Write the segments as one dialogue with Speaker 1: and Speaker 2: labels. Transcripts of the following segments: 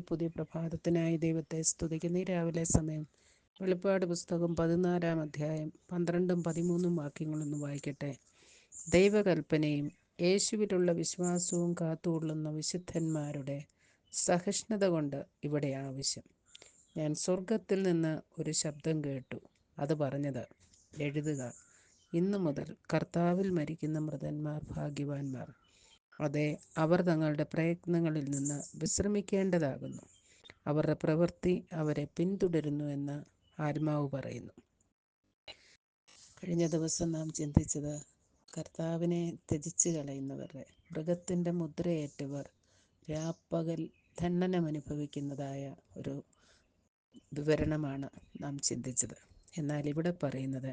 Speaker 1: പുതിയ പ്രഭാതത്തിനായി ദൈവത്തെ സ്തുതിക്കുന്ന. ഈ രാവിലെ സമയം വെളിപ്പാട് പുസ്തകം പതിനാലാം അധ്യായം പന്ത്രണ്ടും പതിമൂന്നും വാക്യങ്ങളൊന്ന് വായിക്കട്ടെ. ദൈവകൽപ്പനയും യേശുവിലുള്ള വിശ്വാസവും കാത്തുകൊള്ളുന്ന വിശുദ്ധന്മാരുടെ സഹിഷ്ണുത കൊണ്ട് ഇവിടെ ആവശ്യം. ഞാൻ സ്വർഗത്തിൽ നിന്ന് ഒരു ശബ്ദം കേട്ടു. അത് പറഞ്ഞത് എഴുതുക ഇന്നു മുതൽ കർത്താവിൽ മരിക്കുന്ന മൃതന്മാർ ഭാഗ്യവാന്മാർ. അതെ അവർ തങ്ങളുടെ പ്രയത്നങ്ങളിൽ നിന്ന് വിശ്രമിക്കേണ്ടതാകുന്നു. അവരുടെ പ്രവൃത്തി അവരെ പിന്തുടരുന്നു എന്ന് ആത്മാവ് പറയുന്നു. കഴിഞ്ഞ ദിവസം നാം ചിന്തിച്ചത് കർത്താവിനെ ത്യജിച്ച് കളയുന്നവരുടെ മൃഗത്തിന്റെ മുദ്രയേറ്റവർ രാപ്പകൽ അനുഭവിക്കുന്നതായ ഒരു വിവരണമാണ് നാം ചിന്തിച്ചത്. എന്നാൽ ഇവിടെ പറയുന്നത്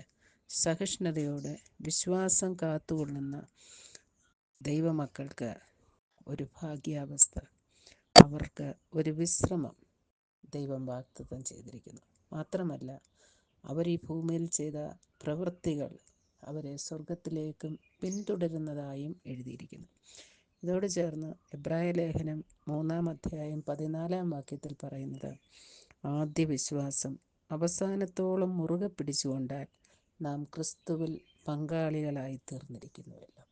Speaker 1: സഹിഷ്ണുതയോടെ വിശ്വാസം കാത്തുകൊള്ളുന്ന ദൈവമക്കൾക്ക് ഒരു ഭാഗ്യാവസ്ഥ. അവർക്ക് ഒരു വിശ്രമം ദൈവം വാഗ്ദത്തം ചെയ്തിരിക്കുന്നു. മാത്രമല്ല അവർ ഈ ഭൂമിയിൽ ചെയ്ത പ്രവൃത്തികൾ അവരെ സ്വർഗത്തിലേക്കും പിന്തുടരുന്നതായും എഴുതിയിരിക്കുന്നു. ഇതോട് ചേർന്ന് എബ്രായ ലേഖനം മൂന്നാം അധ്യായം പതിനാലാം വാക്യത്തിൽ പറയുന്നത് ആദ്യ വിശ്വാസം അവസാനത്തോളം മുറുകെ പിടിച്ചുകൊണ്ടാൽ നാം ക്രിസ്തുവിൽ പങ്കാളികളായി തീർന്നിരിക്കുന്നുവല്ലോ.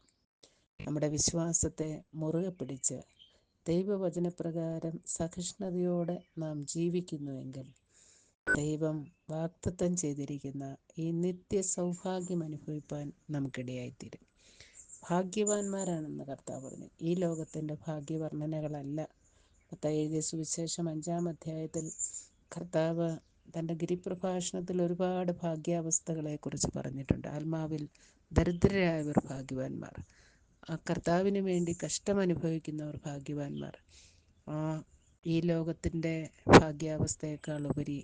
Speaker 1: നമ്മുടെ വിശ്വാസത്തെ മുറുകെ പിടിച്ച് ദൈവവചനപ്രകാരം സഹിഷ്ണുതയോടെ നാം ജീവിക്കുന്നുവെങ്കിൽ ദൈവം വാക്തത്വം ചെയ്തിരിക്കുന്ന ഈ നിത്യ സൗഭാഗ്യം അനുഭവിപ്പാൻ നമുക്കിടയായിത്തീരും. ഭാഗ്യവാന്മാരാണെന്ന് കർത്താവ് പറഞ്ഞു. ഈ ലോകത്തിന്റെ ഭാഗ്യവർണനകളല്ല. എഴുതിയ സുവിശേഷം അഞ്ചാം അധ്യായത്തിൽ കർത്താവ് തന്റെ ഗിരിപ്രഭാഷണത്തിൽ ഒരുപാട് ഭാഗ്യാവസ്ഥകളെക്കുറിച്ച് പറഞ്ഞിട്ടുണ്ട്. ആത്മാവിൽ ദരിദ്രരായവർ ഭാഗ്യവാന്മാർ. കർത്താവിന് വേണ്ടി കഷ്ടമനുഭവിക്കുന്നവർ ഭാഗ്യവാന്മാർ. ആ ഈ ലോകത്തിന്റെ ഭാഗ്യാവസ്ഥയേക്കാൾ ഉപരി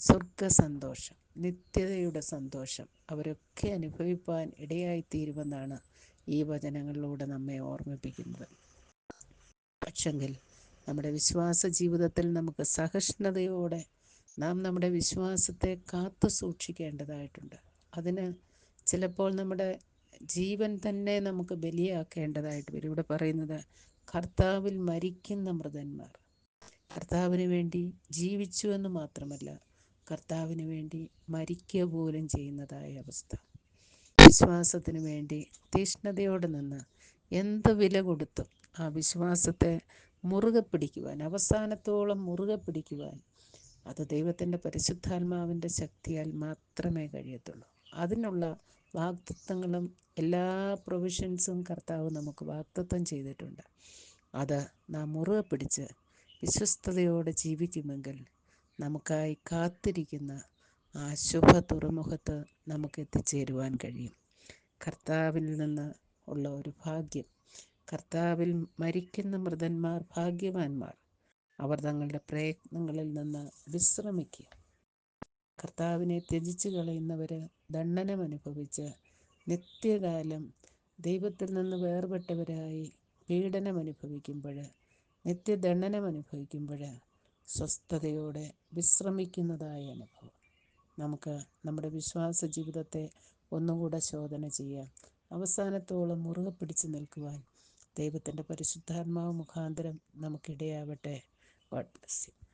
Speaker 1: സ്വർഗ സന്തോഷം നിത്യതയുടെ സന്തോഷം അവരൊക്കെ അനുഭവിപ്പാൻ ഇടയായിത്തീരുമെന്നാണ് ഈ വചനങ്ങളിലൂടെ നമ്മെ ഓർമ്മിപ്പിക്കുന്നത്. പക്ഷെങ്കിൽ നമ്മുടെ വിശ്വാസ ജീവിതത്തിൽ നമുക്ക് സഹിഷ്ണുതയോടെ നാം നമ്മുടെ വിശ്വാസത്തെ കാത്തു സൂക്ഷിക്കേണ്ടതായിട്ടുണ്ട്. അതിന് ചിലപ്പോൾ നമ്മുടെ ജീവൻ തന്നെ നമുക്ക് ബലിയാക്കേണ്ടതായിട്ട് വരും. ഇവിടെ പറയുന്നത് കർത്താവിൽ മരിക്കുന്ന മൃതന്മാർ. കർത്താവിന് വേണ്ടി ജീവിച്ചു എന്ന് മാത്രമല്ല കർത്താവിന് വേണ്ടി മരിക്കുക പോലും ചെയ്യുന്നതായ അവസ്ഥ. വിശ്വാസത്തിന് വേണ്ടി തീഷ്ണതയോടെ നിന്ന് എന്ത് വില കൊടുത്തും ആ വിശ്വാസത്തെ മുറുകെ പിടിക്കുവാൻ അവസാനത്തോളം മുറുകെ പിടിക്കുവാൻ അത് ദൈവത്തിന്റെ പരിശുദ്ധാത്മാവിന്റെ ശക്തിയാൽ മാത്രമേ കഴിയത്തുള്ളൂ. അതിനുള്ള വാക്തത്വങ്ങളും എല്ലാ പ്രൊവിഷൻസും കർത്താവ് നമുക്ക് വാക്തത്വം ചെയ്തിട്ടുണ്ട്. അത് നാം മുറുകെ പിടിച്ച് വിശ്വസ്തയോടെ ജീവിക്കുമെങ്കിൽ നമുക്കായി കാത്തിരിക്കുന്ന ആ ശുഭ തുറമുഖത്ത് നമുക്ക് എത്തിച്ചേരുവാൻ കഴിയും. കർത്താവിൽ നിന്ന് ഉള്ള ഒരു ഭാഗ്യം. കർത്താവിൽ മരിക്കുന്ന മൃതന്മാർ ഭാഗ്യവാന്മാർ. അവർ തങ്ങളുടെ പ്രയത്നങ്ങളിൽ നിന്ന് വിശ്രമിക്കുക. കർത്താവിനെ ത്യജിച്ചു കളയുന്നവർ ദണ്ഡനം അനുഭവിച്ച് നിത്യകാലം ദൈവത്തിൽ നിന്ന് വേർപെട്ടവരായി പീഡനം അനുഭവിക്കുമ്പോൾ അനുഭവിക്കുമ്പോൾ സ്വസ്ഥതയോടെ വിശ്രമിക്കുന്നതായ അനുഭവം. നമുക്ക് നമ്മുടെ വിശ്വാസ ജീവിതത്തെ ഒന്നുകൂടെ ശോധന ചെയ്യാം. അവസാനത്തോളം മുറുകെ പിടിച്ചു നിൽക്കുവാൻ ദൈവത്തിന്റെ പരിശുദ്ധാത്മാവ് മുഖാന്തരം നമുക്കിടയാവട്ടെ. God bless you.